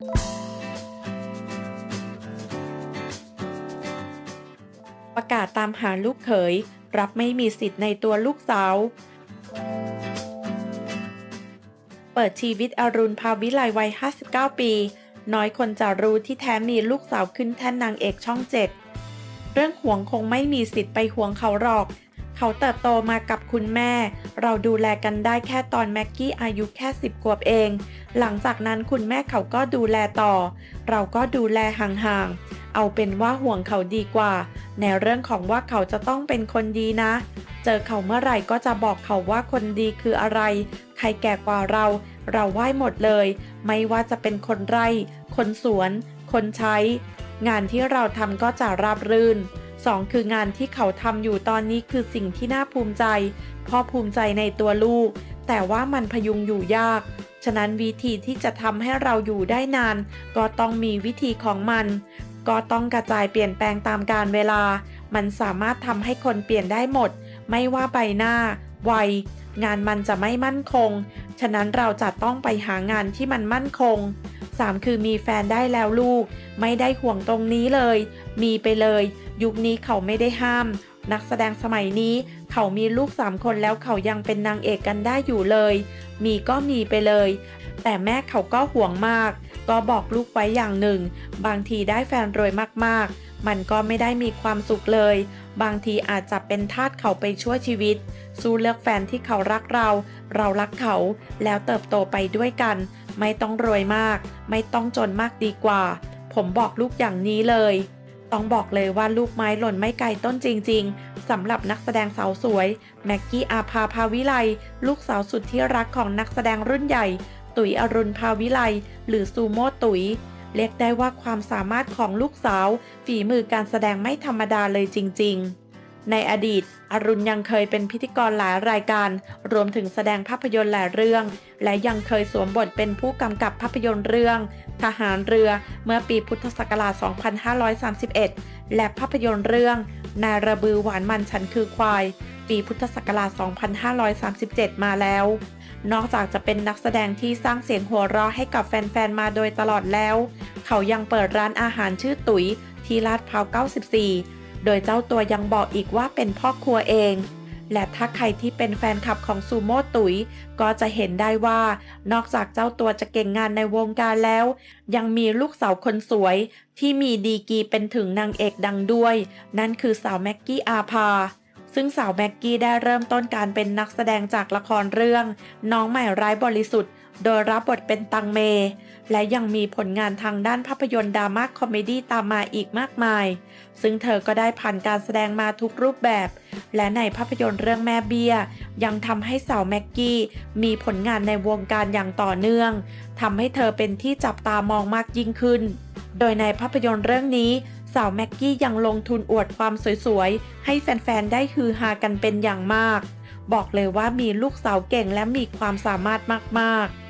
ประกาศตามหาลูกเขย รับไม่มีสิทธิ์ในตัวลูกสาว เปิดชีวิตอรุณภาวิไลวัย 59 ปี น้อยคนจะรู้ที่แท้มีลูกสาวขึ้นแท่นนางเอกช่องเจ็ดเรื่องห่วงคงไม่มีสิทธิ์ไปห่วงเขาหรอก เขาเติบโตมากับคุณแม่ เราดูแลกันได้แค่ตอนแม็กกี้อายุแค่ 10 ขวบเอง หลังจากนั้นคุณแม่เขาก็ดูแลต่อ เราก็ดูแลห่างๆ เอาเป็นว่าห่วงเขาดีกว่า ในเรื่องของว่าเขาจะต้องเป็นคนดีนะ เจอเขาเมื่อไหร่ก็จะบอกเขาว่าคนดีคืออะไร ใครแก่กว่าเรา เราไหว้หมดเลย ไม่ว่าจะเป็นคนไร่ คนสวน คนใช้ งานที่เราทำก็จะราบรื่น สองคืองานที่เขาทำอยู่ตอนนี้คือสิ่งที่น่าภูมิใจพ่อภูมิใจในตัวลูก แต่ว่ามันพยุงอยู่ยาก ฉะนั้นวิธีที่จะทำให้เราอยู่ได้นาน ก็ต้องมีวิธีของมัน ก็ต้องกระจายเปลี่ยนแปลงตามกาลเวลา มันสามารถทำให้คนเปลี่ยนได้หมด ไม่ว่าใบหน้า วัย งานมันจะไม่มั่นคง ฉะนั้นเราจะต้องไปหางานที่มันมั่นคง 3 คือมีแฟนได้แล้วลูก ไม่ได้ห่วงตรงนี้เลย มีไปเลย ยุคนี้เขาไม่ได้ห้าม นักแสดงสมัยนี้ เขามีลูก 3 คนแล้วเขายังเป็นนางเอกกันได้อยู่เลย มีก็มีไปเลย แต่แม่เขาก็ห่วงมาก ก็บอกลูกไว้อย่างหนึ่ง บางทีได้แฟนรวยมากๆ มันก็ไม่ได้มีความสุขเลย บางทีอาจจะเป็นทาสเขาไปชั่วชีวิต สู้เลือกแฟนที่เขารักเรา เรารักเขา แล้วเติบโตไปด้วยกัน ไม่ต้องรวยมาก ไม่ต้องจนมากดีกว่า ผมบอกลูกอย่างนี้เลย ต้องบอกเลยว่าลูกไม้หล่นไม่ไกลต้นจริง ๆสำหรับนักแสดงสาวสวย แม็กกี้อาภาภาวิไล ลูกสาวสุดที่รักของนักแสดงรุ่นใหญ่ ตุ๋ยอรุณภาวิไล หรือซูโม่ตุ๋ยเรียกได้ว่าความสามารถของลูกสาว ฝีมือการแสดงไม่ธรรมดาเลยจริง ๆ ในอดีต อรุณยังเคยเป็นพิธีกรหลายรายการ รวมถึงแสดงภาพยนตร์หลายเรื่อง และยังเคยสวมบทเป็นผู้กำกับภาพยนตร์เรื่อง ทหารเรือเมื่อปีพุทธศักราช 2531 และภาพยนตร์เรื่อง นายระบือหวานมันฉันคือควาย ปีพุทธศักราช 2537 มาแล้ว นอกจากจะเป็นนักแสดงที่สร้างเสียงหัวเราะให้กับแฟนๆ มาโดยตลอดแล้ว เขายังเปิดร้านอาหารชื่อตุ๋ยที่ลาดพร้าว 94 โดยเจ้าตัวยังบอกอีกว่าเป็นพ่อครัวเอง และถ้าใครที่เป็นแฟนคลับของซูโม่ตุ๋ย ก็จะเห็นได้ว่า นอกจากเจ้าตัวจะเก่งงานในวงการแล้ว ยังมีลูกสาวคนสวย ที่มีดีกีเป็นถึงนางเอกดังด้วย นั่นคือสาวแม็กกี้อาภาซึ่งสาวแม็กกี้ได้เริ่มต้นการเป็นนักแสดงจากละครเรื่อง น้องใหม่ร้ายบริสุทธิ์ โดยรับบทเป็นตังเม และยังมีผลงานทางด้านภาพยนตร์ดราม่าคอมเมดี้ตามมาอีกมากมาย ซึ่งเธอก็ได้ผ่านการแสดงมาทุกรูปแบบ และในภาพยนตร์เรื่องแม่เบี้ย ยังทำให้สาวแม็กกี้ มีผลงานในวงการอย่างต่อเนื่องทำให้เธอเป็นที่จับตามองมากยิ่งขึ้น โดยในภาพยนตร์เรื่องนี้สาวแม็กกี้ยังลงทุนอวดความสวยๆ ให้แฟนๆ ได้ฮือฮากันเป็นอย่างมาก บอกเลยว่ามีลูกสาวเก่งและมีความสามารถมากๆ